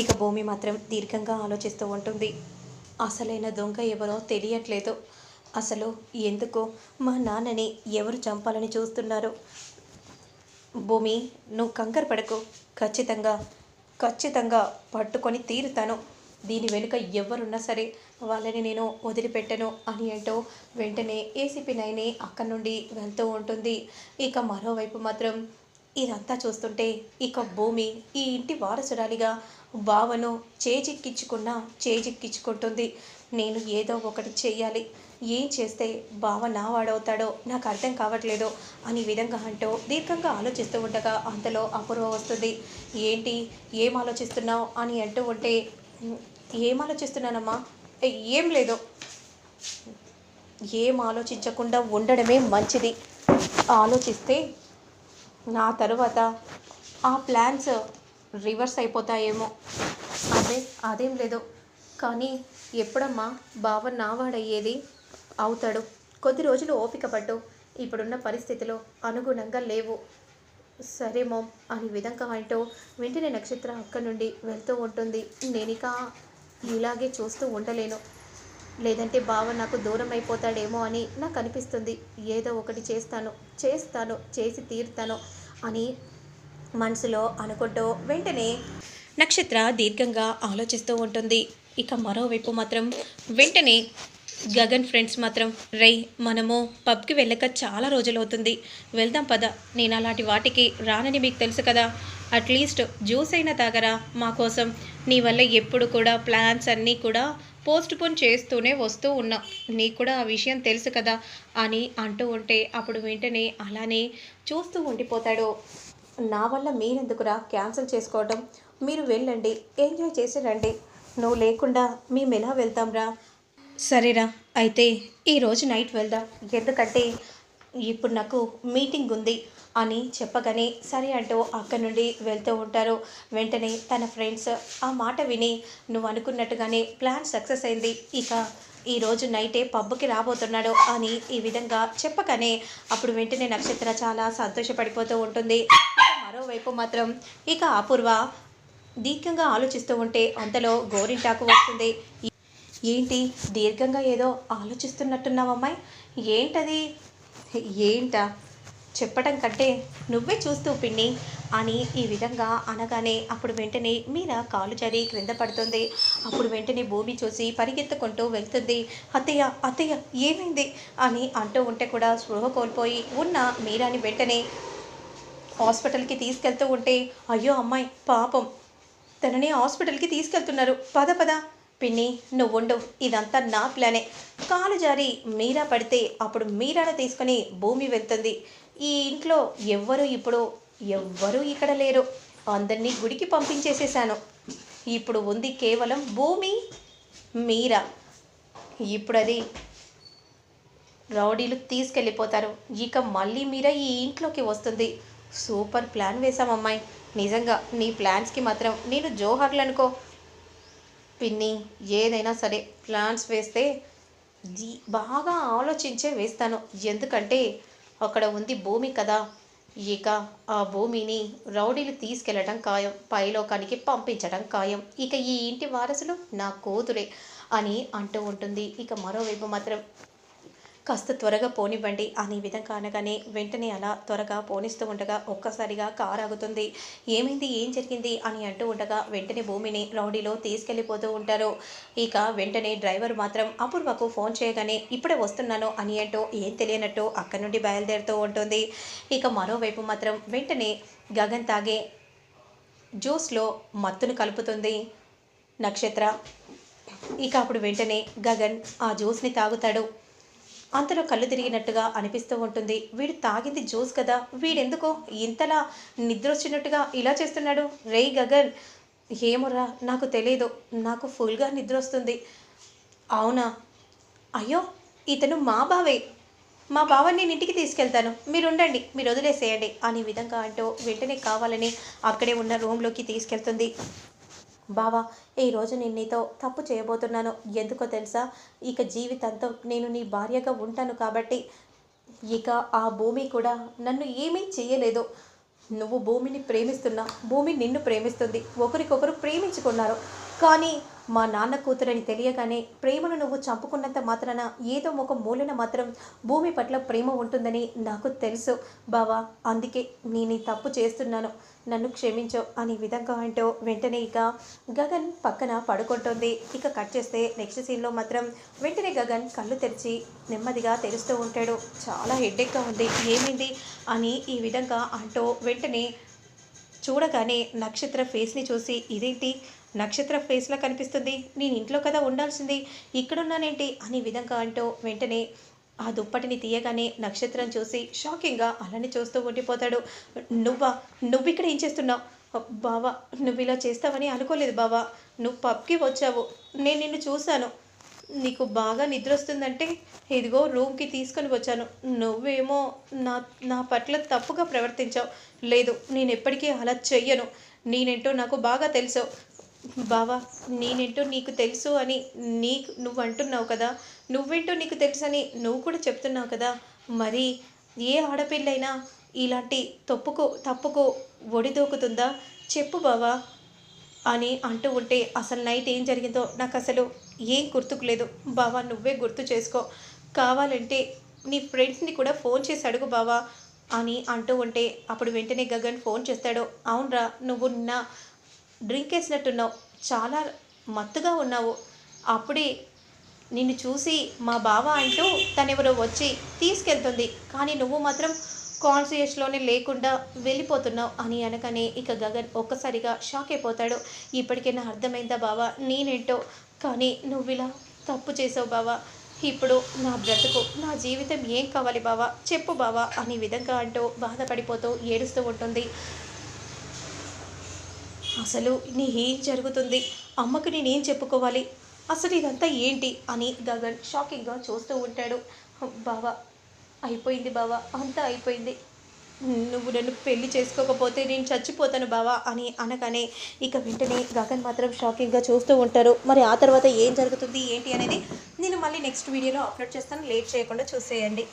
ఇక భూమి మాత్రం దీర్ఘంగా ఆలోచిస్తూ ఉంటుంది. అసలైన దొంగ ఎవరో తెలియట్లేదు. అసలు ఎందుకు మా నాన్నని ఎవరు చంపాలని చూస్తున్నారు? భూమి నువ్వు కంగారు పడకు. ఖచ్చితంగా ఖచ్చితంగా పట్టుకొని తీరుతాను. దీని వెనుక ఎవరున్నా సరే వాళ్ళని నేను వదిలిపెట్టను అని అంటూ వెంటనే ఏసీపీ నైని అక్కడి నుండి వెళ్తూ ఉంటుంది. ఇక మరోవైపు మాత్రం ఇదంతా చూస్తుంటే ఇక భూమి ఈ ఇంటి వారసురాలిగా బావను చేజిక్కించుకున్న చేజిక్కించుకుంటుంది. నేను ఏదో ఒకటి చేయాలి ఏం చేస్తే బావ నా వాడవుతాడో నాకు అర్థం కావట్లేదు అని విధంగా అంటూ దీర్ఘంగా ఆలోచిస్తూ ఉండగా అంతలో అపూర్వ వస్తుంది. ఏంటి? ఏం ఆలోచిస్తున్నావు? అని అంటూ ఉంటే ఏం ఆలోచిస్తున్నానమ్మా? ఏం లేదు. ఏం ఆలోచించకుండా ఉండడమే మంచిది. ఆలోచిస్తే నా తరువాత ఆ ప్లాన్స్ రివర్స్ అయిపోతాయేమో. అదే అదేం లేదు. కానీ ఎప్పుడమ్మా బావ నావాడయ్యేది అవుతాడు. కొద్ది రోజులు ఓపిక పట్టు ఇప్పుడున్న పరిస్థితిలో అనుగుణంగా లేవు. సరే మోమ్ అని విధంగా అంటూ వెంటనే నక్షత్ర అక్కడి నుండి వెళ్తూ ఉంటుంది. నేనిక ఇలాగే చూస్తూ ఉండలేను. లేదంటే బావ నాకు దూరం అయిపోతాడేమో అని నాకు అనిపిస్తుంది ఏదో ఒకటి చేస్తాను చేస్తాను చేసి తీరుతాను అని మనసులో అనుకుంటూ వెంటనే నక్షత్ర దీర్ఘంగా ఆలోచిస్తూ ఉంటుంది. ఇక మరోవైపు మాత్రం వెంటనే గగన్ ఫ్రెండ్స్ మాత్రం రై మనము పబ్కి వెళ్ళక చాలా రోజులు అవుతుంది. వెళ్దాం పద. నేను అలాంటి వాటికి రానని మీకు తెలుసు కదా. అట్లీస్ట్ జ్యూస్ అయినా తాగరా. మా కోసం నీ వల్ల ఎప్పుడు కూడా ప్లాన్స్ అన్నీ కూడా పోస్ట్ పోన్ చేస్తూనే వస్తూ ఉన్నా. నీకు కూడా ఆ విషయం తెలుసు కదా అని అంటూ ఉంటే అప్పుడు వెంటనే అలానే చూస్తూ ఉండిపోతాడు. నా వల్ల మీరెందుకురా? క్యాన్సిల్ చేసుకోవడం మీరు వెళ్ళండి. ఎంజాయ్ చేసి రండి. నువ్వు లేకుండా మేము ఎలా వెళ్తాంరా? సరేరా. అయితే ఈరోజు నైట్ వెళ్దాం. ఎందుకంటే ఇప్పుడు నాకు మీటింగ్ ఉంది అని చెప్పగానే సరే అంటూ అక్కడి నుండి వెళ్తూ ఉంటారు. వెంటనే తన ఫ్రెండ్స్ ఆ మాట విని నువ్వు అనుకున్నట్టుగానే ప్లాన్ సక్సెస్ అయింది. ఇక ఈరోజు నైటే పబ్కి రాబోతున్నాడు అని ఈ విధంగా చెప్పగానే అప్పుడు వెంటనే నక్షత్ర చాలా సంతోషపడిపోతూ ఉంటుంది. మరోవైపు మాత్రం ఇక అపూర్వ దీర్ఘంగా ఆలోచిస్తూ ఉంటే అంతలో గోరింటాకు వస్తుంది. ఏంటి? దీర్ఘంగా ఏదో ఆలోచిస్తున్నట్టున్నావమ్మాయి ఏంటది? ఏంటా? చెప్పడం కంటే నువ్వే చూస్తూ పిన్ని అని ఈ విధంగా అనగానే అప్పుడు వెంటనే మీరా కాలు జరి క్రింద పడుతుంది. అప్పుడు వెంటనే భూమి చూసి పరిగెత్తుకుంటూ వెళ్తుంది. అత్తయ్య అత్తయ్య ఏమైంది? అని అంటూ ఉంటే కూడా స్పృహ కోల్పోయి ఉన్న మీరాని వెంటనే హాస్పిటల్కి తీసుకెళ్తూ ఉంటే అయ్యో అమ్మాయి పాపం. తనని హాస్పిటల్కి తీసుకెళ్తున్నారు. పద పద. పిన్ని నువ్వు ఉండు ఇదంతా నా ప్లానే. కాలు జారి మీరా పడితే అప్పుడు మీరాను తీసుకొని భూమి వెళ్తుంది. ఈ ఇంట్లో ఎవ్వరు ఇప్పుడు ఎవ్వరూ ఇక్కడ లేరు. అందరినీ గుడికి పంపించేసేసాను ఇప్పుడు ఉంది కేవలం భూమి మీరా. ఇప్పుడు అది రౌడీలు తీసుకెళ్ళిపోతారు. ఇక మళ్ళీ మీరా ఈ ఇంట్లోకి వస్తుంది. సూపర్ ప్లాన్ వేశాం అమ్మాయి. నిజంగా నీ ప్లాన్స్కి మాత్రం నేను జోహర్లు అనుకో పిన్ని ఏదైనా సరే ప్లాన్స్ వేస్తే జీ- బాగా ఆలోచించే వేస్తాను. ఎందుకంటే అక్కడ ఉంది భూమి కదా. ఇక ఆ భూమిని రౌడీలు తీసుకెళ్ళడం ఖాయం పైలోకానికి పంపించడం ఖాయం. ఇక ఈ ఇంటి వారసులు నా కూతురే అని అంటూ ఉంటుంది. ఇక మరోవైపు మాత్రం కాస్త త్వరగా పోనివ్వండి అనే విధంగా అనగానే వెంటనే అలా త్వరగా పోనిస్తూ ఉండగా ఒక్కసారిగా కారు ఆగుతుంది. ఏమైంది? ఏం జరిగింది? అని అంటూ ఉండగా వెంటనే భూమిని రౌడీలో తీసుకెళ్ళిపోతూ ఉంటారు. ఇక వెంటనే డ్రైవర్ మాత్రం అపూర్వకు ఫోన్ చేయగానే ఇప్పుడే వస్తున్నాను అని అంటూ ఏం తెలియనట్టు అక్కడి నుండి బయలుదేరుతూ ఉంటుంది. ఇక మరోవైపు మాత్రం వెంటనే గగన్ తాగే జ్యూస్లో మత్తును కలుపుతుంది. నక్షత్ర. ఇక అప్పుడు వెంటనే గగన్ ఆ జ్యూస్ని తాగుతాడు. అంతలో కళ్ళు తిరిగినట్టుగా అనిపిస్తూ ఉంటుంది. వీడు తాగింది జ్యూస్ కదా వీడెందుకో ఇంతలా నిద్ర వచ్చినట్టుగా ఇలా చేస్తున్నాడు. రే గగన్ ఏమోరా నాకు తెలియదు నాకు ఫుల్గా నిద్ర వస్తుంది అవునా? అయ్యో ఇతను మా బావే. మా బావని నేను ఇంటికి తీసుకెళ్తాను. మీరు ఉండండి మీరు వదిలేసేయండి అనే విధంగా అంటూ వెంటనే కావాలని అక్కడే ఉన్న రూమ్లోకి తీసుకెళ్తుంది. బావా ఈరోజు నేను నీతో తప్పు చేయబోతున్నాను. ఎందుకో తెలుసా? ఇక జీవితాంతం నేను నీ భార్యగా ఉంటాను కాబట్టి ఇక ఆ భూమి కూడా నన్ను ఏమీ చేయలేదు. నువ్వు భూమిని ప్రేమిస్తున్నా భూమి నిన్ను ప్రేమిస్తుంది. ఒకరికొకరు ప్రేమించుకున్నారు. కానీ మా నాన్న కూతురని తెలియగానే ప్రేమను నువ్వు చంపుకున్నంత మాత్రాన ఏదో ఒక మూలన మాత్రం భూమి పట్ల ప్రేమ ఉంటుందని నాకు తెలుసు బావా. అందుకే నేను తప్పు చేస్తున్నాను. నన్ను క్షమించో అనే విధంగా అంటూ వెంటనే ఇక గగన్ పక్కన పడుకుంటుంది. ఇక కట్ చేస్తే నెక్స్ట్ సీన్లో మాత్రం వెంటనే గగన్ కళ్ళు తెరిచి నెమ్మదిగా తెరుస్తూ ఉంటాడు. చాలా హెడ్డెక్గా ఉంది. ఏమైంది? అని ఈ విధంగా అంటూ వెంటనే చూడగానే నక్షత్ర ఫేస్ని చూసి ఇదేంటి? నక్షత్ర ఫేస్లా కనిపిస్తుంది? నేను ఇంట్లో కదా ఉండాల్సింది. ఇక్కడున్నానేంటి? అని విధంగా అంటూ వెంటనే ఆ దుప్పటిని తీయగానే నక్షత్రం చూసి షాకింగ్గా అలానే చూస్తూ ఉండిపోతాడు. నువ్వా? నువ్వు ఇక్కడ ఏం చేస్తున్నావు? బావా నువ్వు ఇలా చేస్తావని అనుకోలేదు బావా. నువ్వు పబ్కి వచ్చావు. నేను నిన్ను చూశాను. నీకు బాగా నిద్ర వస్తుందంటే ఇదిగో రూమ్కి తీసుకొని వచ్చాను. నువ్వేమో నా నా పట్ల తప్పుగా ప్రవర్తించావు. లేదు నేను ఎప్పటికీ అలా చెయ్యను. నేనేంటో నాకు బాగా తెలుసు. బావా నేనేంటో నీకు తెలుసు అని నీకు నువ్వు అంటున్నావు కదా. నువ్వేంటో నీకు తెలుసు అని నువ్వు కూడా చెప్తున్నావు కదా. మరి ఏ ఆడపిల్లైనా ఇలాంటి తప్పుకు తప్పుకు ఒడిదోకుతుందా? చెప్పు బావా అని అంటూ ఉంటే అసలు నైట్ ఏం జరిగిందో నాకు అసలు ఏం గుర్తుకు లేదు. బావా నువ్వే గుర్తు చేసుకో. కావాలంటే నీ ఫ్రెండ్స్ని కూడా ఫోన్ చేసి అడుగు బావా అని అంటూ ఉంటే అప్పుడు వెంటనే గగన్ ఫోన్ చేస్తాడు. అవునరా నువ్వు నా డ్రింక్ వేసినట్టున్నావు చాలా మత్తుగా ఉన్నావు. అప్పుడే నిన్ను చూసి మా బావ అంటూ తనెవరో వచ్చి తీసుకెళ్తుంది. కానీ నువ్వు మాత్రం కాన్షియస్లోనే లేకుండా వెళ్ళిపోతున్నావు అని అనగానే ఇక గగన్ ఒక్కసారిగా షాక్ అయిపోతాడు. ఇప్పటికైనా అర్థమైందా బావా? నేనేంటో? కానీ నువ్వు ఇలా తప్పు చేసావు బావా. ఇప్పుడు నా బ్రతుకు నా జీవితం ఏం కావాలి బావా? చెప్పు బావా అనే విధంగా అంటూ బాధపడిపోతూ ఏడుస్తూ ఉంటుంది. అసలు నీ ఏం జరుగుతుంది? అమ్మకు నేనేం చెప్పుకోవాలి? అసలు ఇదంతా ఏంటి? అని గగన్ షాకింగ్గా చూస్తూ ఉంటాడు. బావా అయిపోయింది బావా అంతా అయిపోయింది. నువ్వు నన్ను పెళ్ళి చేసుకోకపోతే నేను చచ్చిపోతాను బావా అని అనగానే ఇక వెంటనే గగన్ మాత్రం షాకింగ్గా చూస్తూ ఉంటారు మరి ఆ తర్వాత ఏం జరుగుతుంది ఏంటి అనేది నేను మళ్ళీ నెక్స్ట్ వీడియోలో అప్లోడ్ చేస్తాను. లేట్ చేయకుండా చూసేయండి.